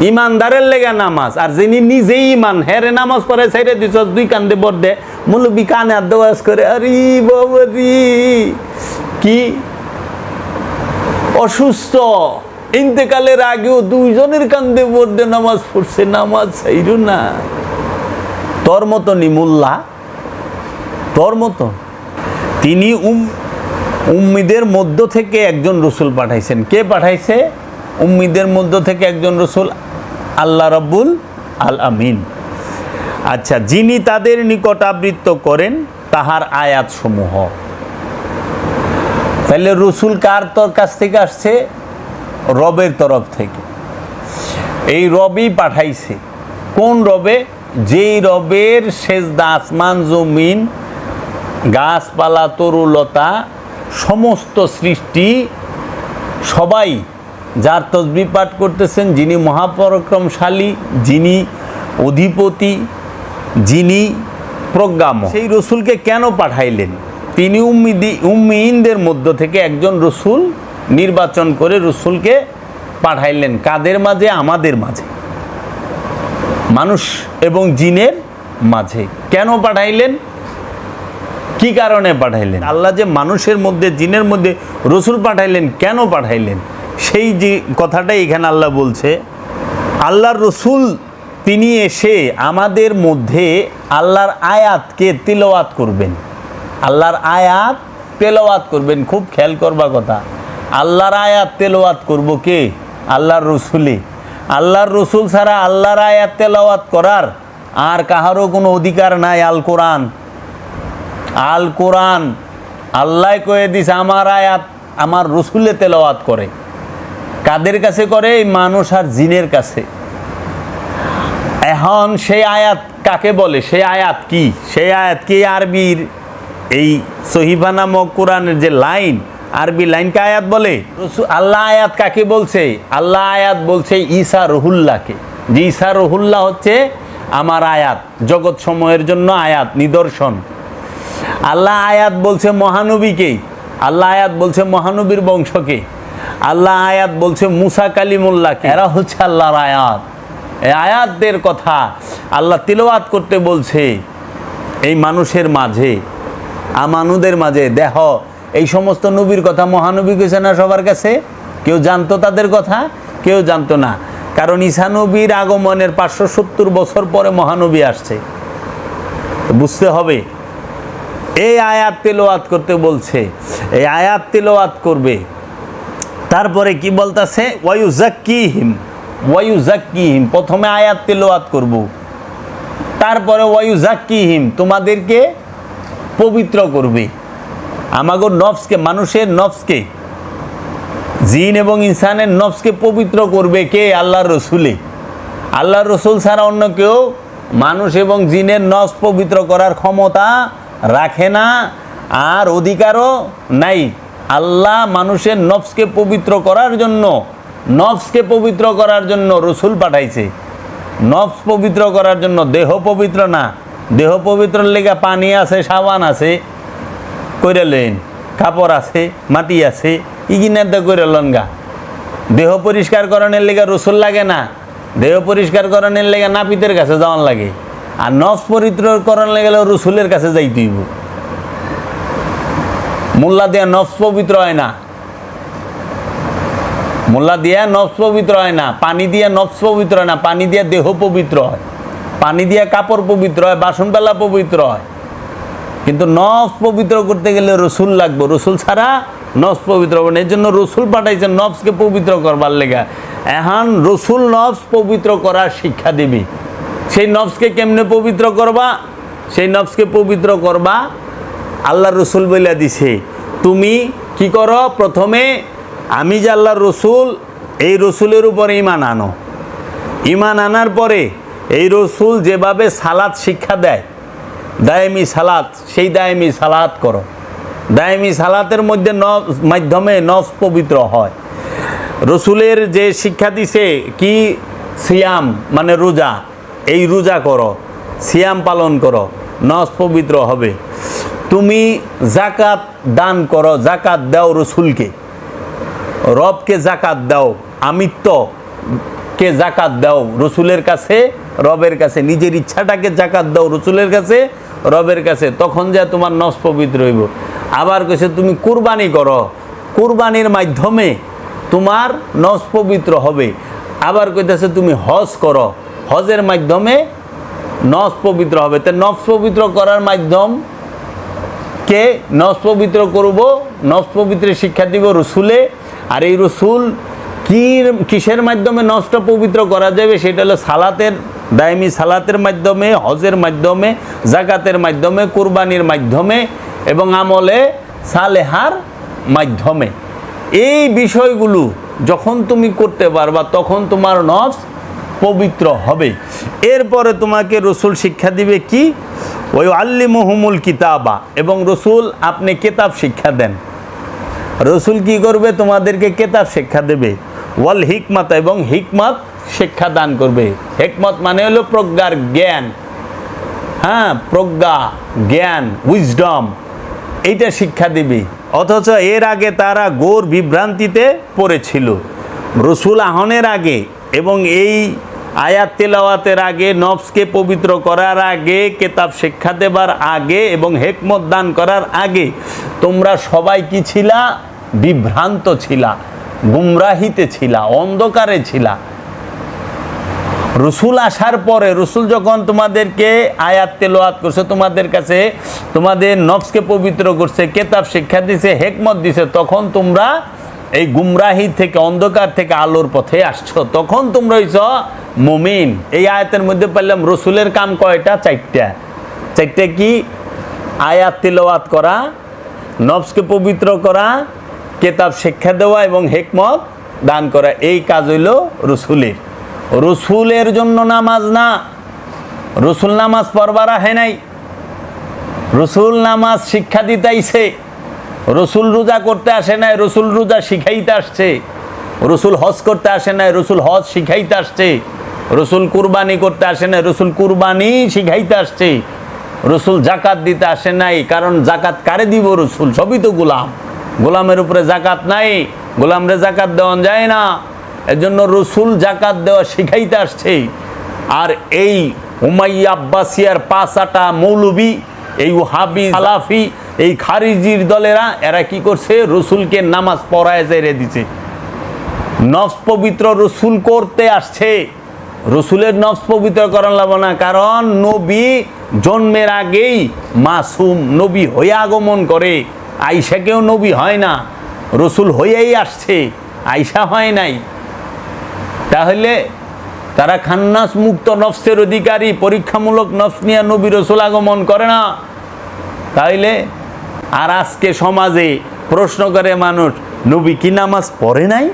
ইমানদারের লেগে নামাজ। আর যিনি নিজেই ইমান, হেরে নামাজ পড়ে সাইডে দিছ, দুই কান্দে বর্দে মুলবি কানে আর দেওয়াজ করে, আরে বাবারি কি অসুস্থ। ইন্তেকালের আগেও দুইজনের কান্দে বর্দে নামাজ পড়ছে, নামাজ চাইরু না। তোর মতো নিমুল্লা তোর মতো তিনি উম, উম্মিদের মধ্য থেকে একজন রসুল পাঠাইছেন। কে পাঠাইছে? উম্মিদের মধ্য থেকে একজন রসুল আল্লাহ রব্বুল আল আমিন আচ্ছা যিনি তাদের নিকট আবৃত্ত করেন, তাহার আয়াত সমূহ তাহলে রসুল কার তোর কাছ থেকে আসছে? রবের তরফ থেকে। এই রবই পাঠাইছে। কোন রবে? যেই রবের সেজদা, আসমান, জমিন, গাছপালা, তরুলতা, সমস্ত সৃষ্টি সবাই যার তসবি পাঠ করতেছেন যিনি মহাপরাক্রমশালী, যিনি অধিপতি, যিনি প্রজ্ঞাম সেই রসুলকে কেন পাঠাইলেন? তিনি উম্মিদি উম্মিনদের মধ্য থেকে একজন রসুল নির্বাচন করে রসুলকে পাঠাইলেন, কাদের মাঝে? আমাদের মাঝে। মানুষ এবং জিনের মাঝে। কেন পাঠাইলেন? কি কারণে পাঠাইলেন? আল্লাহ যে মানুষের মধ্যে, জিনের মধ্যে রসুল পাঠাইলেন, কেন পাঠাইলেন? সেই যে কথাটাই এখানে আল্লাহ বলছে, আল্লাহর রসুল তিনি এসে আমাদের মধ্যে আল্লাহর আয়াতকে তিলওয়াত করবেন। আল্লাহর আয়াত তেলাওয়াত করবেন, খুব খেয়াল করবা কথা। আল্লাহর আয়াত তেলাওয়াত করব কে? আল্লাহর রসুলে। আল্লাহর রসুল ছাড়া আল্লাহর আয়াত তেলাওয়াত করার আর কাহারও কোনো অধিকার নাই আল কোরআন। আল কোরআন, আল্লাহ কয়ে দিছে, আমার আয়াত আমার রসুলে তেলাওয়াত করে। কাদের কাছে করে? এই মানুষ আর জিনের কাছে। এখন সেই আয়াত কাকে বলে? সেই আয়াত কি? সেই আয়াত কি আরবির এই সহিবা নামক কোরআনের যে লাইন? আরবি লাইনকে আয়াত বলে? আল্লাহ আয়াত কাকে বলছে? আল্লাহ আয়াত বলছে ঈসা রহুল্লাহকে। যে ঈসা রহুল্লাহ হচ্ছে আমার আয়াত, জগৎ সময়ের জন্য আয়াত, নিদর্শন। আল্লাহ আয়াত বলছে মহানবীকে। আল্লাহ আয়াত বলছে মহানবীর বংশকে। আল্লাহ আয়াত বলছে, মুসা কালিমুল্লাহকে। এরা হচ্ছে আল্লাহর আয়াত। এই আয়াতদের কথা আল্লাহ তিলওয়াত করতে বলছে, এই মানুষের মাঝে, আমানুদের মাঝে দেহ এই সমস্ত নবীর কথা মহানবী কেছে না সবার কাছে? কেউ জানতো তাদের কথা? কেউ জানতো না। কারণ ঈসা নবীর আগমনের পাঁচশো সত্তর বছর পরে মহানবী আসছে। বুঝতে হবে, এই আয়াত তেলোয়াত করতে বলছে, এই আয়াত তেলোয়াত করবে। তারপরে কি বলতাছে? ওয়ায়ু জাক্কিহিম ওয়ায়ু জাক্কিহিম প্রথমে আয়াত তেলোয়াত করব। তারপরে ওয়ায়ু জাক্কিহিম তোমাদেরকে পবিত্র করবে। আমাগো নফসকে, মানুষের নফসকে, জিন এবং ইনসানের নফসকে পবিত্র করবে কে? আল্লাহর রসুলে। আল্লাহর রসুল ছাড়া অন্য কেউ মানুষ এবং জিনের নফস পবিত্র করার ক্ষমতা রাখে না, আর অধিকারও নাই। আল্লাহ মানুষের নফসকে পবিত্র করার জন্য, নফসকে পবিত্র করার জন্য রসুল পাঠাইছে। নফস পবিত্র করার জন্য দেহ পবিত্র না? দেহ পবিত্র লেগে পানি আছে, সাবান আছে, কইরা লেন কাপড় আছে, মাটি আছে ইগিনার দা কইরা লনগা দেহ পরিষ্কার করানোর লেগে রসুল লাগে না। দেহ পরিষ্কার করানোর লেগে নাপিতের কাছে যাওয়ার লাগে। আর নফস পবিত্র করানোর গেলে রসুলের কাছে যাইতে হইব। মোল্লা দিয়া নফস পবিত্র হয় না। মোল্লা দিয়া নফস পবিত্র হয় না, পানি দিয়া নফস পবিত্র হয় না, পানি দিয়া দেহ পবিত্র হয়। পানি দিয়া কাপড় পবিত্র হয় বাসনবেলা পবিত্র হয়। কিন্তু নফস পবিত্র করতে গেলে রসুল লাগবে। রসুল ছাড়া নফস পবিত্র হবে না। এই জন্য রসুল পাঠাইছেন, নফসকে পবিত্র করবার লেগা। এখন রসুল নফস পবিত্র করার শিক্ষা দিবি। সেই নফসকে কেমনে পবিত্র করবা? সেই নফসকে পবিত্র করবা, আল্লাহ রসুল বইলা দিছে। তুমি কি করো? প্রথমে আমি যে আল্লাহর রসুল, এই রসুলের উপরে ইমান আনো। ইমান আনার পরে এই রসুল যেভাবে সালাদ শিক্ষা দেয়, দায়েমি সালাত, সেই দায়েমি সালাত করো। দায়েমি সালাতের মধ্যে নফ, মাধ্যমে নফস পবিত্র হয়। রসুলের যে শিক্ষা দিছে, কি সিয়াম মানে রোজা, এই রোজা করো, সিয়াম পালন করো নস পবিত্র হবে। তুমি জাকাত দান করো, জাকাত দাও রসুলকে। রবকে জাকাত দাও আমিত্ব কে জাকাত দাও রসুলের কাছে, রবের কাছে, নিজের ইচ্ছাটাকে জাকাত দাও রসুলের কাছে, রবের কাছে, তখন যা তোমার নস পবিত্র হইব। আবার কেছে তুমি কুরবানি করো। কুরবানির মাধ্যমে তোমার নস পবিত্র হবে। আবার কইতেছে, তুমি হজ করো। হজের মাধ্যমে নস পবিত্র হবে। তো নফস পবিত্র করার মাধ্যম কে নস পবিত্র করব নস পবিত্রের শিক্ষা দিব রসুলে। আর এই রসুল কি কিসের মাধ্যমে নষ্ট পবিত্র করা যাবে সেটা হলো সালাতের, দায়মি সালাতের মাধ্যমে, হজের মাধ্যমে, জাকাতের মাধ্যমে, কুরবানির মাধ্যমে এবং আমলে সালেহার মাধ্যমে। এই বিষয়গুলো যখন তুমি করতে পারবা, তখন তোমার নফস পবিত্র হবে। এরপরে তোমাকে রসুল শিক্ষা দিবে কি? ওই আল্লি মহমুল কিতাবা, এবং রসুল আপনি কেতাব শিক্ষা দেন। রসুল কি করবে? তোমাদেরকে কেতাব শিক্ষা দেবে। ওয়াল হিকমত, এবং হিকমত শিক্ষা দান করবে। হিকমত মানে হলো প্রজ্ঞার জ্ঞান। হ্যাঁ প্রজ্ঞা, জ্ঞান উইজডম এইটা শিক্ষা দিবে। অথচ এর আগে তারা গোর বিভ্রান্তিতে পড়েছিল। রসুল আহনের আগে, এবং এই আয়াত তেলাওয়াতের আগে, নফসকে পবিত্র করার আগে, কেতাব শিক্ষা দেবার আগে এবং হেকমত দান করার আগে, তোমরা সবাই কি ছিলা? বিভ্রান্ত ছিলা, গুমরাহিতে ছিলা, অন্ধকারে ছিলা। রসুল আসার পরে, রসুল যখন তোমাদেরকে আয়াত তেলোয়াত করছে, তোমাদের কাছে তোমাদের নফসকে পবিত্র করছে, কেতাব শিক্ষা দিছে, হেকমত দিছে, তখন তোমরা এই গুমরাহি থেকে, অন্ধকার থেকে আলোর পথে আসছো। তখন তোমরা হইছ মুমিন। এই আয়াতের মধ্যে পারলাম রসুলের কাম কয়টা? চারটা। চারটা কি? আয়াত তেলাওয়াত করা নফসকে পবিত্র করা, কেতাব শিক্ষা দেওয়া এবং হেকমত দান করা। এই কাজ হইল রসুলের। রসুলের জন্য নামাজ না। রসুল নামাজ পড়বার আহে নাই। রসুল নামাজ শিক্ষা দিতেইছে। রসুল রোজা করতে আসে নাই, রসুল রোজা শিখাইতে আসছে। রসুল হজ করতে আসে নাই, রসুল হজ শিখাইতে আসছে। রসুল কুরবানি করতে আসে নাই, রসুল কুরবানি শিখাইতে আসছে। রসুল জাকাত দিতে আসে নাই, কারণ জাকাত কারে দিব রসুল? সবই তো গোলাম। গোলামের উপরে জাকাত নাই, গোলামরে জাকাত দেওয়া যায় না। এজন্য জন্য রসুল জাকাত দেওয়া শিখাইতে আসছে। আর এই উমাইয়া আব্বাসিয়ার পাঁচাটা মৌলবি, এই হাবি সালাফি, এই খারিজির দলেরা, এরা কি করছে? রসুলকে নামাজ পড়ায় জেরে দিছে। নফস পবিত্র রসুল করতে আসছে। রসুলের নফস পবিত্র করান লাগবে না, কারণ নবী জন্মের আগেই মাসুম নবী হয়ে আগমন করে। আইসাকেও নবী হয় না, রসুল হয়েই আসছে আইসা হয় নাই। তাহলে তারা খান্নাস মুক্ত নফসের অধিকারী, পরীক্ষামূলক নফস নিয়ে নবী রসুল আগমন করে না। তাইলে আর আজকে সমাজে প্রশ্ন করে মানুষ, নবী কি নামাজ পড়ে নাই?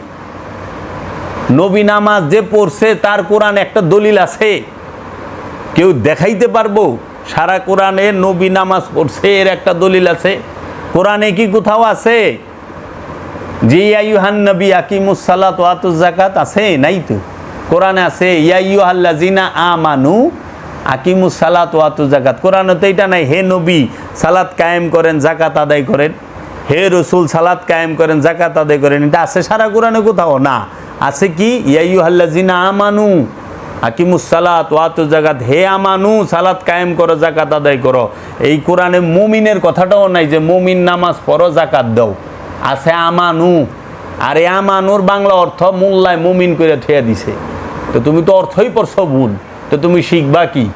নবী নামাজ যে পড়ছে, তার কোরআন একটা দলিল আছে। কেউ দেখাইতে পারব? সারা কোরআনে নবী নামাজ পড়ছে, এর একটা দলিল আছে। কোরআনে কি কোথাও আছে? যে ইয়াইহান নবী আকিমুসালাত ওয়াতুজ জাকাত আছে? নাই তো। কোরআনে আছে ইয়াইহাল্লাজিনা আমানু আকিমুস সালাত জাকাত কোরআনে তো এটা নাই, হে নবী, সালাত কায়েম করেন জাকাত আদায় করেন। হে রসুল, সালাত কায়েম করেন জাকাত আদায় করেন। এটা আছে সারা কোরআনে কোথাও? না। আছে কি? ইয়াইহাল্লাজিনা আমানু, আকিমুস সালাত, ওয়াতু জাকাত হে আমানু, সালাত কায়েম করো জাকাত আদায় করো। এই কোরআনে মুমিনের কথাটাও নাই যে মুমিন নামাজ পড়ো জাকাত দাও। আছে আমানু। আর এই আমানুর বাংলা অর্থ মোল্লায় মুমিন করে থুয়া দিছে। তো তুমি তো অর্থই পড়ছ ভুল। তো তুমি শিখবা কি?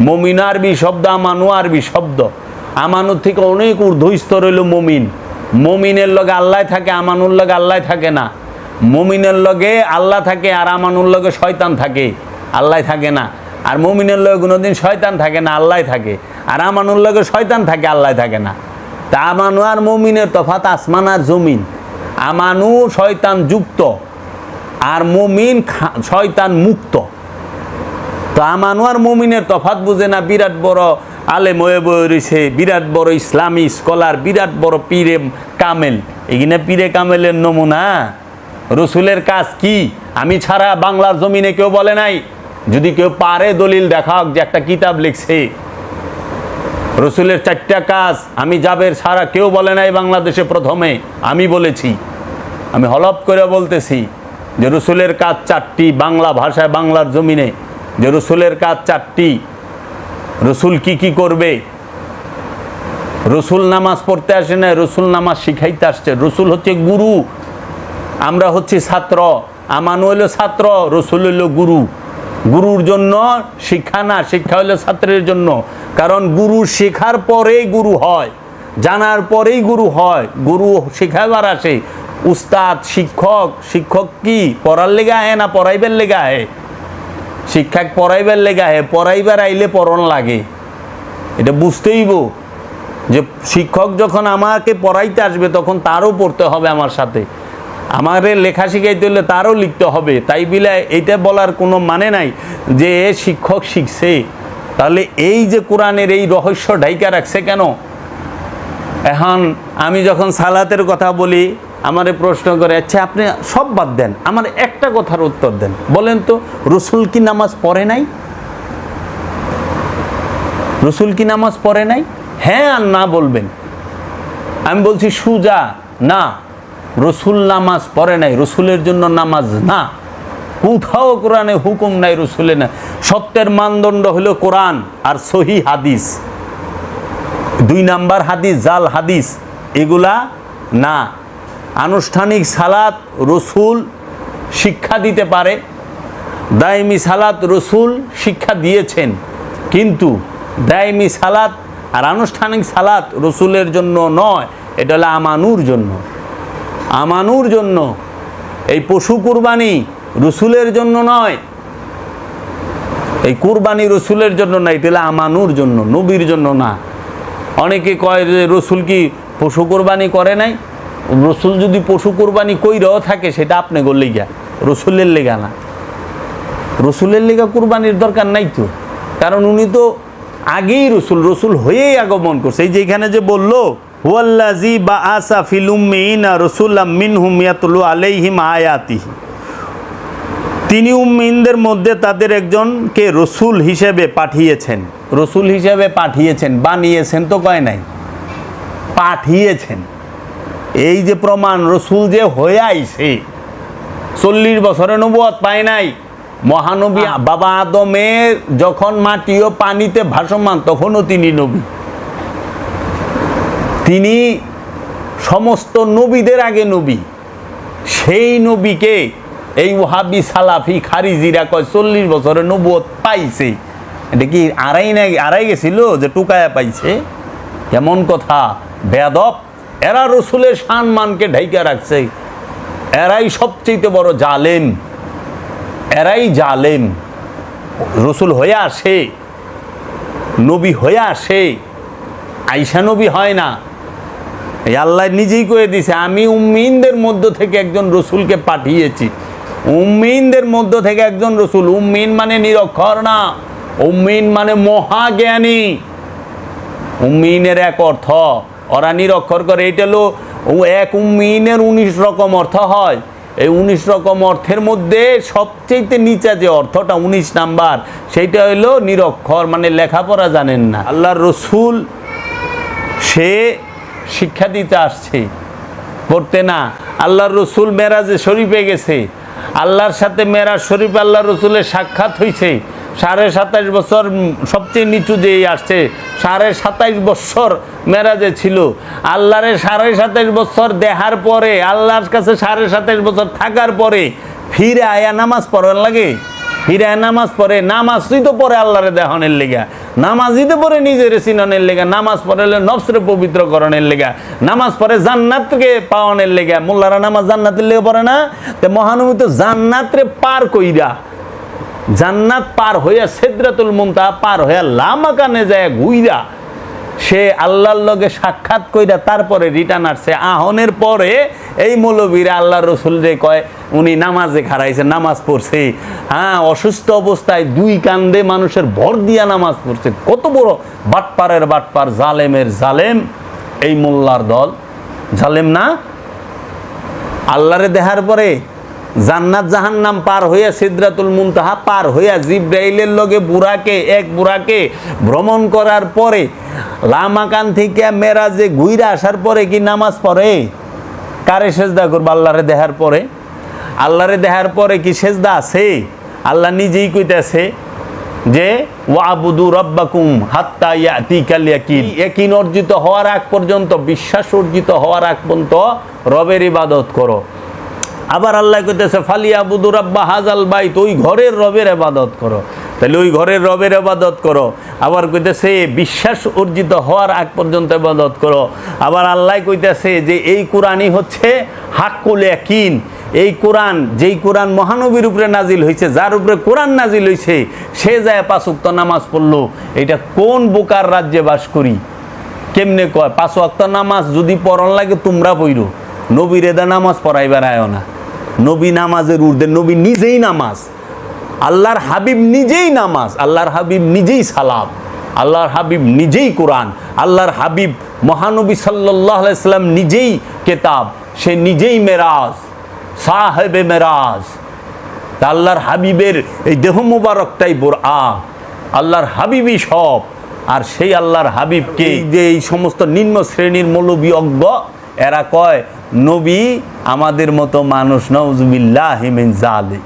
মমিন আরবি শব্দ, আমানু আরবি শব্দ। আমানুর থেকে অনেক ঊর্ধ্ব স্তর হইল মমিন। মমিনের লগে আল্লাহ থাকে, আমানুর লগে আল্লাহ থাকে না। মমিনের লগে আল্লাহ থাকে আর আমানুর লগে শয়তান থাকে, আল্লাহ থাকে না। আর মমিনের লগে কোনোদিন শয়তান থাকে না, আল্লাহ থাকে। আর আমানুর লগে শয়তান থাকে, আল্লাহ থাকে না। তা আমানু আর মমিনের তফাত আসমান আর জমিন। আমানু শয়তান যুক্ত, আর মমিন শয়তান মুক্ত। তো আমানু আর মমিনের তফাত বুঝে না, বিরাট বড় আলে ময়ে রয়েছে বিরাট বড় ইসলামী স্কলার, বিরাট বড় পীরে কামেল। এখানে পীরে কামেলের নমুনা। রসুলের কাজ কি? আমি ছাড়া বাংলার জমিনে কেউ বলে নাই। যদি কেউ পারে দলিল দেখাক যে একটা কিতাব লিখছে। রসুলের চারটা কাজ, আমি যাবের ছাড়া কেউ বলে নাই বাংলাদেশে প্রথমে, আমি বলেছি। আমি হলপ করে বলতেছি যে রসুলের কাজ চারটি বাংলা ভাষায় বাংলার জমিনে। যে রসুলের কাজ চারটি, রসুল কি কি করবে? রসুল নামাজ পড়তে আসে না রসুল নামাজ শিখাইতে আসছে। রসুল হচ্ছে গুরু। আমরা হচ্ছি ছাত্র আমানু হইল ছাত্র রসুল হইল গুরু। গুরুর জন্য শিক্ষা না, শিক্ষা হইল ছাত্রের জন্য। কারণ গুরু শেখার পরেই গুরু হয়, জানার পরেই গুরু হয়। গুরু শেখাবার আসে, উস্তাদ, শিক্ষক শিক্ষক কি? পড়ার লেগে আহে না পড়াইবার লেগে আহে? শিক্ষক পড়াইবার লেগে আহে, পড়াইবার আইলে পড়ন লাগে। এটা বুঝতেইব যে শিক্ষক যখন আমাকে পড়াইতে আসবে, তখন তারও পড়তে হবে আমার সাথে। আমারে লেখা শিখাইতে হলে তারও লিখতে হবে। তাই বিলে এইটা বলার কোনো মানে নাই যে এ শিক্ষক শিখছে। তাহলে এই যে কোরআনের এই রহস্য ঢাইকা রাখছে কেন? এখন আমি যখন সালাতের কথা বলি, আমারে প্রশ্ন করে আচ্ছা আপনি সব বাদ দেন। আমার একটা কথার উত্তর দেন। বলেন তো, রসুল কি নামাজ পড়ে নাই? রসুল কি নামাজ পড়ে নাই? হ্যাঁ আর না বলবেন। আমি বলছি, সুজা, না। রসুল নামাজ পড়ে নাই, রসুলের জন্য নামাজ না। কোথাও কোরআনে হুকুম নাই রসুলে না। সত্যের মানদণ্ড হলো কোরআন আর সহি হাদিস। দুই নাম্বার হাদিস, জাল হাদিস, এগুলা না। আনুষ্ঠানিক সালাত রসুল শিক্ষা দিতে পারে। দায়মি সালাত রসুল শিক্ষা দিয়েছেন। কিন্তু দায়মি সালাত আর আনুষ্ঠানিক সালাত রসুলের জন্য নয়, এটা হলো আমানুর জন্য। আমানুর জন্য, এই পশু কুরবানি রসুলের জন্য নয়। এই কুরবানি রসুলের জন্য না এটা হলো আমানুর জন্য, নবীর জন্য না। অনেকে কয় যে রসুল কি পশু কোরবানি করে নাই? রসুল যদি পশু কোরবানি কইরাও থাকে, সেটা আপনি করলে গা রসুলের লেগা না। রসুলের লেগা কোরবানির দরকার নাই তো। কারণ উনি তো আগেই রসুল রসুল হয়েই আগমন করছে। এই যে এখানে যে বলল ওয়াল্লাজি বা আসা ফিলুমিনা রসুল্লাহ মিনহুম ইয়াতলু আলাইহিম আয়াতিহি তিনি উম্মিনদের মধ্যে তাদের একজনকে রসুল হিসেবে পাঠিয়েছেন। রসুল হিসেবে পাঠিয়েছেন বানিয়েছেন তো কয় নাই? পাঠিয়েছেন। এই যে প্রমাণ রসুল যে হয়ে আইছে চল্লিশ বছরে নবুয়ত পায় নাই। মহানবী বাবা আদমের যখন মাটি ও পানিতে ভাসমান তখনও তিনি নবী। তিনি সমস্ত নবীদের আগে নবী। সেই নবীকে এই ওহাবি সালাফি খারিজিরা কয় চল্লিশ বছরে নবুয়ত পাইছে। এটা কি আড়াই না আড়াই গেছিল যে টুকায়া পাইছে? কেমন কথা বেদব এরা রসুলের সম্মানকে ঢাইকা রাখছে। এরাই সবচেয়ে বড় জালেম। এরাই জালেম। রসুল হয়ে আসে, নবী হয়ে আসে। আইসা নবী হয় না। আল্লাহ নিজেই করে দিছে। আমি উম্মিনদের মধ্য থেকে একজন রসুলকে পাঠিয়েছি। উম্মিনদের মধ্য থেকে একজন রসুল। উম্মিন মানে নিরক্ষর না। উম্মিন মানে মহাজ্ঞানী। উম্মিনের এক অর্থ, ওরা নিরক্ষর করে। এইটা হলো এক উম্মিনের উনিশ রকম অর্থ হয়। এই উনিশ রকম অর্থের মধ্যে সবচেয়ে নিচা যে অর্থটা, উনিশ নাম্বার, সেইটা হইল নিরক্ষর মানে লেখাপড়া জানেন না। আল্লাহর রসুল, সে শিক্ষা দিতে আসছে। পড়তে না। আল্লাহর রসুল মেরাজে শরীফে গেছে। আল্লাহর সাথে মেরাজ শরীফ আল্লাহ রসুলের সাক্ষাৎ হয়েছে সাড়ে সাতাইশ বছর সবচেয়ে নিচু যেই আসছে, সাড়ে সাতাইশ বছর মেরাজে ছিল। আল্লাহরে সাড়ে সাতাইশ বছর দেহার পরে, আল্লাহর কাছে সাড়ে সাতাইশ বছর থাকার পরে ফিরে আয়া নামাজ পড়ার লাগে। ফিরে আয়া নামাজ পড়ে নামাজই তো পরে আল্লাহরে দেহনের লেগা। নামাজই তো পরে নিজের চিননের লেগা, নামাজ পড়লে পবিত্র পবিত্রকরণের লেগা, নামাজ পরে জান্নাতকে পাওয়ানের লেগা, মোল্লারা নামাজ জান্নাতের লেগে পড়ে না? তো মহানবী তো জান্নাতরে পার কইরা, জান্নাত পার হইয়া সেদ্রাতুল মুমতা পার হইয়া লামাকানে যায় ঘুইরা সে আল্লাহর লগে সাক্ষাৎ কইরা তারপরে রিটার্ন আসছে। আহনের পরে এই মৌলবীরা আল্লাহ রসুল যে কয়, উনি নামাজে খারাইছে নামাজ পড়ছে। হ্যাঁ অসুস্থ অবস্থায় দুই কান্দে মানুষের ভর দিয়া নামাজ পড়ছে। কত বড় বাটপারের বাটপার, জালেমের জালেম। এই মোল্লার দল। জালেম না? আল্লাহরে দেখার পরে জান্নাত জাহান্নাম পার হইয়া সিদ্রাতুল মুনতাহা পার হইয়া জিব্রাইলের লগে বুড়াকে এক বুড়াকে ভ্রমণ করার পরে লামাকান থেকে মেরাজে ঘুইরা আসার পরে কি নামাজ পড়ে? কারে সেজদা করব? আল্লাহরে দেখার পরে। আল্লাহরে দেহার পরে কি সেজদা আছে? আল্লাহ নিজেই কইতেছে যে, ওয়াবুদু রব্বাকুম হাত্তা ইয়াতিকাল ইয়াকিন। ইয়াকিন অর্জিত হওয়ার আগ পর্যন্ত, বিশ্বাস অর্জিত হওয়ার আগ পর্যন্ত রবের ইবাদত করো। আবার আল্লাহ কইতেছে ফালিয়া বুদু রাব্বা হাজাল বাইত ওই ঘরের রবের ইবাদত করো। তাহলে ওই ঘরের রবের ইবাদত করো। আবার কইতেছে, বিশ্বাস অর্জিত হওয়ার আগ পর্যন্ত ইবাদত করো। আবার আল্লাহ কইতেছে যে, এই কোরআনই হচ্ছে হাক্কুল ইয়াকিন। এই কোরআন, যেই কোরআন মহানবীর উপরে নাজিল হয়েছে যার উপরে কোরআন নাজিল হয়েছে সে যায় পাঁচ উক্ত নামাজ পড়ল। এটা কোন বোকার রাজ্যে বাস করি? কেমনে কয়? পাঁচ নামাজ যদি পড়ন লাগে তোমরা পইরো নবীর এদা নামাজ পড়াইবার আয় না। নবী নামাজের ঊর্ধ্বে, নবী নিজেই নামাজ। আল্লাহর হাবিব নিজেই নামাজ, আল্লাহর হাবিব নিজেই সালাম আল্লাহর হাবিব নিজেই কোরআন, আল্লাহর হাবিব মহানবী সাল্লাম নিজেই কেতাব, সে নিজেই মেরাজ, সাহেবে মেরাজ। তা আল্লাহর হাবিবের এই দেহ মুবারকটাই বোর আ আল্লাহর হাবিবই সব, আর সেই আল্লাহর হাবিবকে যে এই সমস্ত নিম্ন শ্রেণির মৌলবী অজ্ঞ, এরা কয় নবী আমাদের মতো মানুষ নজবিল্লাহ হিমেন জালে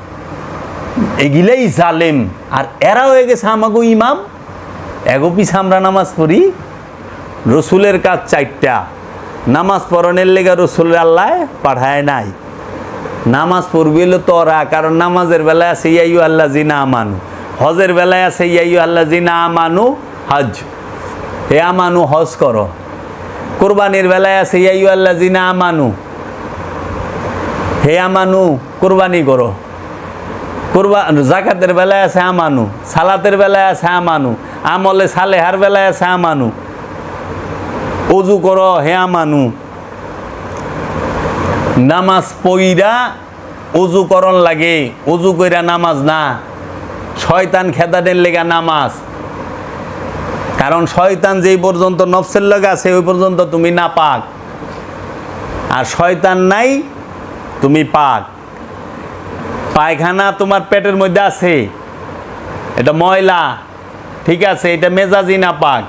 এগুলাই জালেম। আর এরা হয়ে গেছে আমাগো ইমাম। এগো পিছে আমরা নামাজ পড়ি, রসুলের কাজ চারটা। নামাজ পড়নের লেগে রসুলের আল্লাহ পাঠায় নাই। নামাজ পড়বি হলো তোরা, কারণ নামাজের বেলায় আছে ইয়াইউ আল্লাহ জিনা আমানু। হজের বেলায় আছে ইয়াইউ আল্লাহ জিনা আমানু, হজ। হে আমানু, হজ করো। কোরবানির বেলায় আছে ইয়াইউ আল্লাহ জিনা আমানু। হে আমানু, কোরবানি করো। কোরবা জাকাতের বেলায় আছে, আমানু। সালাতের বেলায় আছে, আমানু। আমলে সালেহার বেলায় আছে, আমানু। অজু করো, হে আমানু। নামাজ পইরা অজু করন লাগে। অজু কইরা নামাজ না। শয়তান খেদাদের লেগা নামাজ। কারণ শয়তান যেই পর্যন্ত নফসের লগে আছে, ওই পর্যন্ত তুমি না পাক। আর শয়তান নাই, তুমি পাক। পায়খানা তোমার পেটের মধ্যে আছে। এটা ময়লা, ঠিক আছে, এটা মেজাজি না পাক।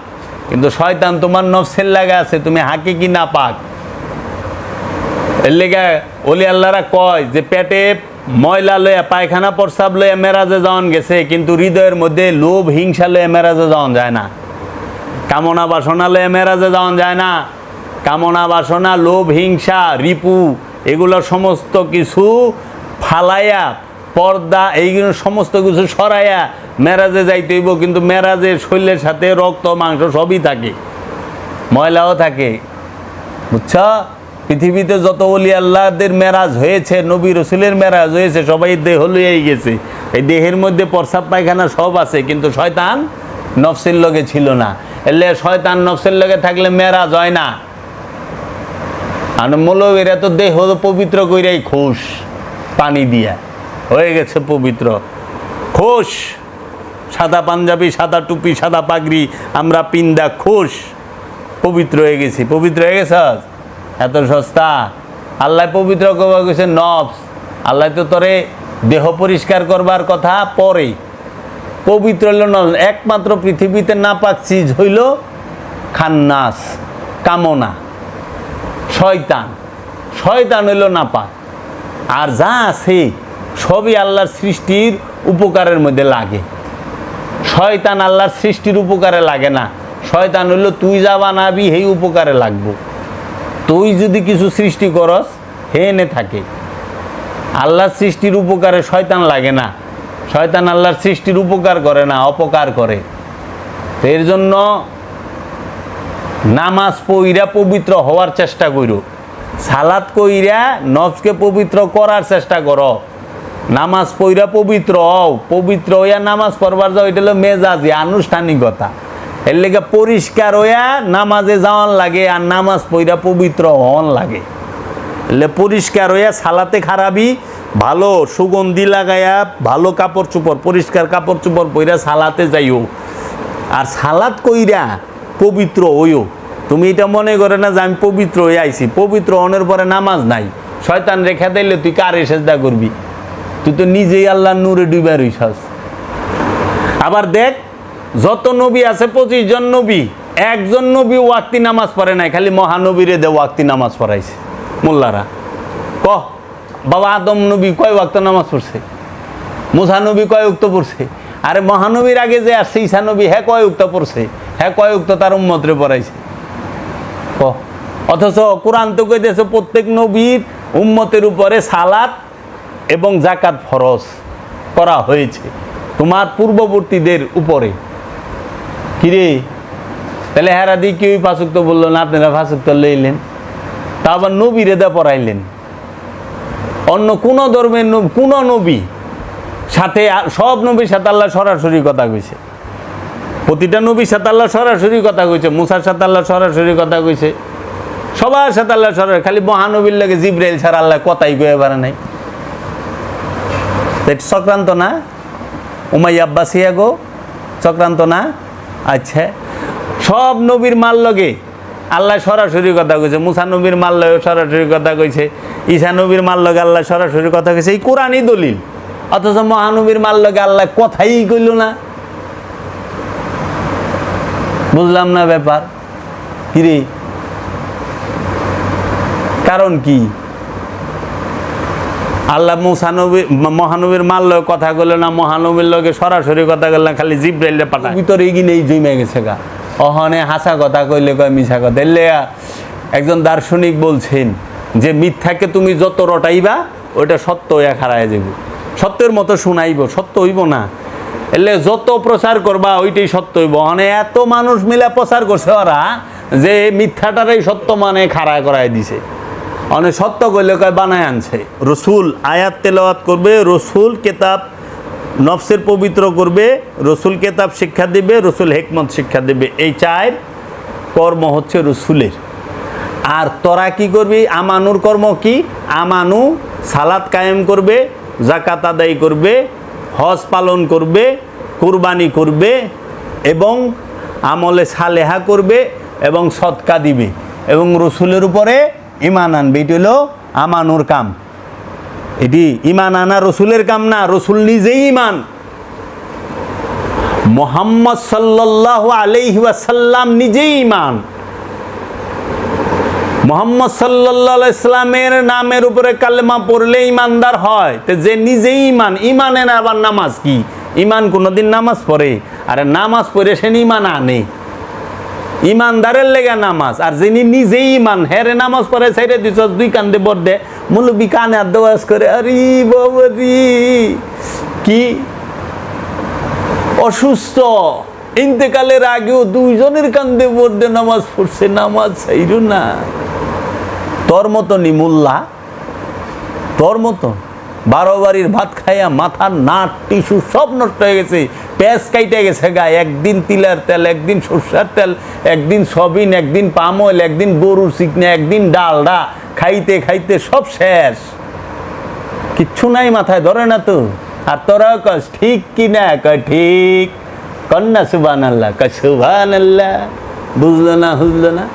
কিন্তু শয়তান তোমার নফসের লাগা আছে, তুমি হাকি কি না পাক। এর লেগে অলি আল্লাহরা কয় যে, পেটে ময়লা লইয়া, পায়খানা প্রস্রাব লইয়া মেরাজে যাওয়ান গেছে, কিন্তু হৃদয়ের মধ্যে লোভ, হিংসা লইয়া মেরাজে যাওয়ান যায় না। কামনা বাসনা লইয়া মেরাজে যাওয়া যায় না। কামনা বাসনা, লোভ, হিংসা, রিপু, এগুলো সমস্ত কিছু ফালাইয়া, পর্দা, এইগুলো সমস্ত কিছু সরাইয়া মেরাজে যাইতে হইব। কিন্তু মেরাজের শরীরের সাথে রক্ত, মাংস সবই থাকে, ময়লাও থাকে। বুঝছ? পৃথিবীতে যত অলি আল্লাহদের মেরাজ হয়েছে, নবী রসুলের মেরাজ হয়েছে, সবাই দেহ লইয়াই গেছে। এই দেহের মধ্যে প্রস্রাব পায়খানা সব আছে, কিন্তু শয়তান নফসের লগে ছিল না। এলে শয়তান নফসের লগে থাকলে মেরাজ যায় না। আর মৌলবীরা তো দেহ পবিত্র কইরাই খুশ, পানি দিয়া। হয়ে গেছে পবিত্র। খুশ। সাদা পাঞ্জাবি, সাদা টুপি, সাদা পাগড়ি, আমরা পিন্দা খুশ। পবিত্র হয়ে গেছি। পবিত্র হয়ে গেছ? এত সস্তা। আল্লাহ পবিত্র করবার গেছে নবস আল্লাহ তো তোরে দেহ পরিষ্কার করবার কথা পরে পবিত্র হইল ন একমাত্র পৃথিবীতে না পাক চিজ হইল খান্নাস, কামনা, শয়তান। শয়তান হইল না পাক আর যা আছে, সবই আল্লাহর সৃষ্টির উপকারের মধ্যে লাগে। শয়তান আল্লাহর সৃষ্টির উপকারে লাগে না। শয়তান হইল, তুই যা বানাবি, সেই উপকারে লাগবো। তুই যদি কিছু সৃষ্টি করস হে এনে থাকে। আল্লাহর সৃষ্টির উপকারে শয়তান লাগে না। শয়তান আল্লাহর সৃষ্টির উপকার করে না, অপকার করে। এর জন্য নামাজ পইরা পবিত্র হওয়ার চেষ্টা করো সালাদ কইরা নফসকে পবিত্র করার চেষ্টা করো। নামাজ পইরা পবিত্র হও, পবিত্র হইয়া নামাজ পড়বার যাও, এটা হলো মেজাজি, আনুষ্ঠানিকতা। এর লেগে পরিষ্কার হইয়া নামাজে যাওয়ান লাগে আর নামাজ পইরা পবিত্র হওয়ান লাগে। এলে পরিষ্কার হইয়া সালাতে খারাপই ভালো সুগন্ধি লাগাইয়া ভালো কাপড় চোপড়, পরিষ্কার কাপড় চোপড় পইরা সালাতে যাইও। আর সালাত কইরা পবিত্র হইও। তুমি এটা মনে করে না যে আমি পবিত্র হয়ে আইছি। পবিত্র হনের পরে নামাজ নাই। শয়তান রেখা দিলে তুই কার সেজদা করবি? তুই তো নিজেই আল্লাহ নূরে ডুবে রইছাস। আবার দেখ, যত নবী আছে, পঁচিশ জন নবী, একজন নবী ওয়াক্তি নামাজ পড়ে নাই, খালি মহানবীরে দে ওয়াক্তি নামাজ পড়াইছে। মোল্লারা, কহ। বাবা আদম নবী কয় ওয়াক্ত নামাজ পড়ছে? মুসা নবী কয় উক্ত পড়ছে? আরে মহানবীর আগে যে আসছে, ঈসা নবী হ্যাঁ কয় উক্ত পড়ছে? হ্যাঁ কয় উক্ত তার উম্মতরে পড়াইছে। ক। অথচ কোরআন তো কইতেছে প্রত্যেক নবীর উম্মতের উপরে সালাত এবং জাকাত ফরজ করা হয়েছে। তোমার পূর্ববর্তীদের উপরে। কিরে তাহলে হেরা কেউই পাঁচুক্ত বলল না, আপনারা পাঁচুক্ত লইলেন। তা আবার নবীরে দা পড়াইলেন। অন্য কোন ধর্মের কোন নবী সাথে সব নবীর সাথে আল্লাহ সরাসরি কথা কইছে। প্রতিটা নবীর সাথে আল্লাহ সরাসরি কথা কইছে, মুসার সাথে আল্লাহ সরাসরি কথা কইছে। সবার সাথে আল্লাহ সরাসরি, খালি মহানবীর লাগে জিব্রাইল ছাড়া আল্লাহ কথাই কয়ে পারে নাই। চক্রান্ত না? উমাই আব্বাসিয়া গো চক্রান্ত না? আচ্ছা সব নবীর মাল লগে আল্লাহ সরাসরি কথা কইছে, মুসা নবীর মাল লগে সরাসরি কথা কইছে ঈশা নবীর মাল লগে আল্লাহ সরাসরি কথা কইছে, এই কোরআনই দলিল। অথচ মহানবীর মাল লগে আল্লাহ কথাই কইল না। বুঝলাম না ব্যাপার? কিরে? কারণ কি? আল্লাহ মুসানবী মহানবীর মাল লগে কথা বলল না, মহানবীর লগে সরাসরি কথা বলল না, খালি জিব্রাইলে পাঠা ভিতরে এগিয়ে এই জমে গেছে গা। অহনে হাসা কথা কইলে কয় মিছা কথা। এলে একজন দার্শনিক বলছেন যে, মিথ্যাকে তুমি যত রটাইবা, ওইটা সত্য হইয়া খারায় যাব সত্যের মতো শুনাইব, সত্য হইব না। এলে যত প্রচার করবা, ওইটাই সত্য হইব। মানে এত মানুষ মিলে প্রচার করছে ওরা যে, মিথ্যাটারাই সত্য মানে খাড়ায় করায় দিছে। অনেক সত্য কইলে কয় বানায় আনছে। রসুল আয়াত তেলাওয়াত করবে, রসুল কেতাব নফসের পবিত্র করবে, রসুল কেতাব শিক্ষা দিবে, রসুল হেকমত শিক্ষা দিবে। এই চার কর্ম হচ্ছে রসুলের। আর তোরা কি করবি? আমানুর কর্ম কি? আমানু সালাত কায়েম করবে জাকাত আদায় করবে, হজ পালন করবে, কুরবানি করবে এবং আমলে সালেহা করবে এবং সৎকা দিবে এবং রসুলের উপরে ইমান আনবে। এটি হলো আমানুর কাম। এটি ইমান আনা রসুলের কাম না, রসুল নিজেই ইমান মোহাম্মদ সাল্লাহ আলাইহি ওয়াসাল্লাম নিজেই ইমান মোহাম্মদ সাল্লাহ ইসলামের নামের উপরে কালেমা পড়লে ইমানদার হয়। তো যে নিজেই ইমান ইমানের আবার নামাজ কি? ইমান কোনোদিন নামাজ পড়ে। আরে নামাজ পড়ে সে ইমান আনে। ইমানদারের লেগে নামাজ। আর যিনি নিজেই ইমান হেরে নামাজ পড়ে সাইডে দিছ দুই কান্দে বর্দে মুলবি কানে আর দেওয়াজ করে, আরে বাবারি কি অসুস্থ। ইন্তেকালের আগেও দুইজনের কান্দে বর্দে নামাজ পড়ছে, নামাজ চাইরু না। তোর মতো নিমুল্লা তোর মতো বারো বাড়ির ভাত খাইয়া মাথার নাট টিস্যু সব নষ্ট হয়ে গেছে, পেঁয়াজ কাইটে গেছে গায়ে একদিন তিলের তেল, একদিন সর্ষের তেল, একদিন সবিন, একদিন পাম অয়েল, একদিন গরুর চিকনে, একদিন ডালডা খাইতে খাইতে সব শেষ। কিচ্ছু নাই মাথায়, ধরে না তো। আর তোরা কস, ঠিক কি না? ক ঠিক। কন্যা সুবান আল্লাহ সুবান আল্লাহ বুঝলো না, হুঝলো না?